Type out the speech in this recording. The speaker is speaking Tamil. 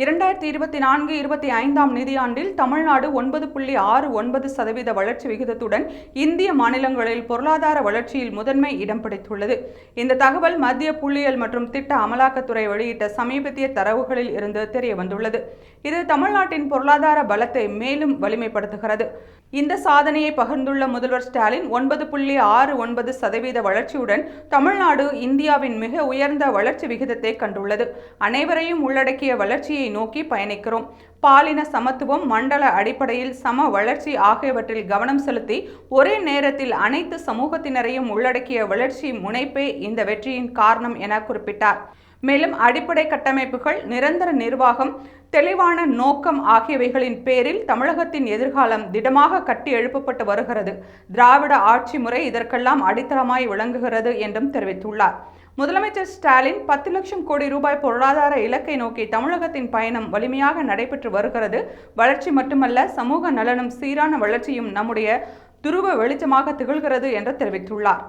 இரண்டாயிரத்தி இருபத்தி நான்கு இருபத்தி ஐந்தாம் நிதியாண்டில் தமிழ்நாடு ஒன்பது புள்ளி ஆறு ஒன்பது சதவீத வளர்ச்சி விகிதத்துடன் இந்திய மாநிலங்களில் பொருளாதார வளர்ச்சியில் முதன்மை இடம் பிடித்துள்ளது. இந்த தகவல் மத்திய புள்ளியியல் மற்றும் திட்ட அமலாக்கத்துறை வெளியிட்ட சமீபத்திய தரவுகளில் இருந்து தெரிய வந்துள்ளது இது தமிழ்நாட்டின் பொருளாதார பலத்தை மேலும் வலிமைப்படுத்துகிறது. இந்த சாதனையை பகிர்ந்துள்ள முதல்வர் ஸ்டாலின் ஒன்பது புள்ளி ஆறு ஒன்பது சதவீத வளர்ச்சியுடன் தமிழ்நாடு இந்தியாவின் மிக உயர்ந்த வளர்ச்சி விகிதத்தை கண்டுள்ளது. அனைவரையும் உள்ளடக்கிய வளர்ச்சியை வளர்ச்சியை நோக்கி பயணிக்கிறோம். பாலின சமத்துவம் மண்டல அடிப்படையில் சம வளர்ச்சி ஆகியவற்றில் கவனம் செலுத்தி ஒரே நேரத்தில் அனைத்து சமூகத்தினரையும் உள்ளடக்கிய வளர்ச்சி முனைப்பே இந்த வெற்றியின் காரணம் என குறிப்பிட்டார். மேலும் அடிப்படை கட்டமைப்புகள் நிரந்தர நிர்வாகம் தெளிவான நோக்கம் ஆகியவைகளின் பேரில் தமிழகத்தின் எதிர்காலம் திடமாக கட்டி எழுப்பப்பட்டு வருகிறது. திராவிட ஆட்சி முறை இதற்கெல்லாம் அடித்தளமாய் விளங்குகிறது என்றும் தெரிவித்துள்ளார். முதலமைச்சர் ஸ்டாலின் பத்து லட்சம் கோடி ரூபாய் பொருளாதார இலக்கை நோக்கி தமிழகத்தின் பயணம் வலிமையாக நடைபெற்று வருகிறது. வளர்ச்சி மட்டுமல்ல சமூக நலனும் சீரான வளர்ச்சியும் நம்முடைய துருவ வெளிச்சமாக திகழ்கிறது என்று தெரிவித்துள்ளார்.